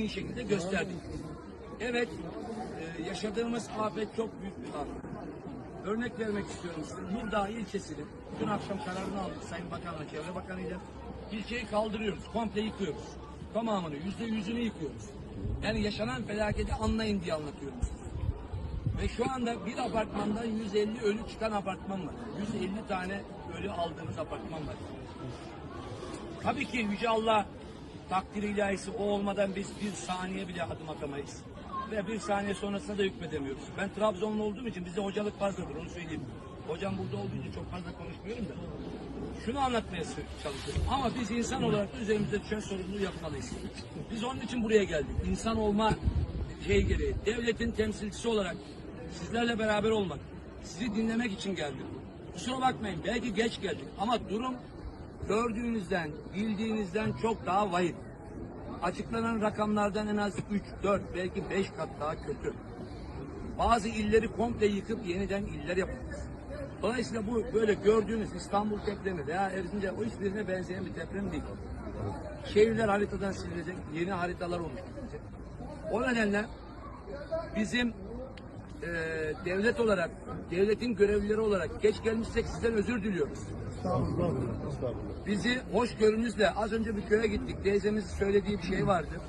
iyi şekilde gösterdik. Evet, e, yaşadığımız afet çok büyük bir afet. Örnek vermek istiyorum size. Nurdağ ilçesinin dün akşam kararını aldık Sayın Bakan'la, Çevre Bakanı'yla. İlçeyi kaldırıyoruz, komple yıkıyoruz. Tamamını, yüzde yüzünü yıkıyoruz. Yani yaşanan felaketi anlayın diye anlatıyorum. Ve şu anda bir apartmandan 150 ölü çıkan apartman var. 150 tane ölü aldığımız apartman var. Tabii ki Yüce Allah takdir ilahisi o olmadan biz bir saniye bile adım atamayız. Ve bir saniye sonrasında da hükmedemiyoruz. Ben Trabzonlu olduğum için bize hocalık fazladır onu söyleyeyim. Hocam burada olduğu için çok fazla konuşmuyorum da. Şunu anlatmaya çalışıyorum. Ama biz insan olarak da üzerimize düşen sorumluluğu yapmalıyız. Biz onun için buraya geldik. İnsan olma şey gereği. Devletin temsilcisi olarak sizlerle beraber olmak, sizi dinlemek için geldim. Kusura bakmayın belki geç geldik ama durum gördüğünüzden, bildiğinizden çok daha vahim. Açıklanan rakamlardan en az 3, 4, belki 5 kat daha kötü. Bazı illeri komple yıkıp yeniden iller yapacağız. Dolayısıyla bu böyle gördüğünüz İstanbul depremi veya Erzincan o hiçbirine benzeyen bir deprem değil. Şehirler haritadan silinecek, yeni haritalar oluşturulacak. O nedenle bizim eee, devlet olarak, devletin görevlileri olarak geç gelmişsek sizden özür diliyoruz. Bizi hoşgörünüzle az önce bir köye gittik. Teyzemizin söylediği bir şey vardı.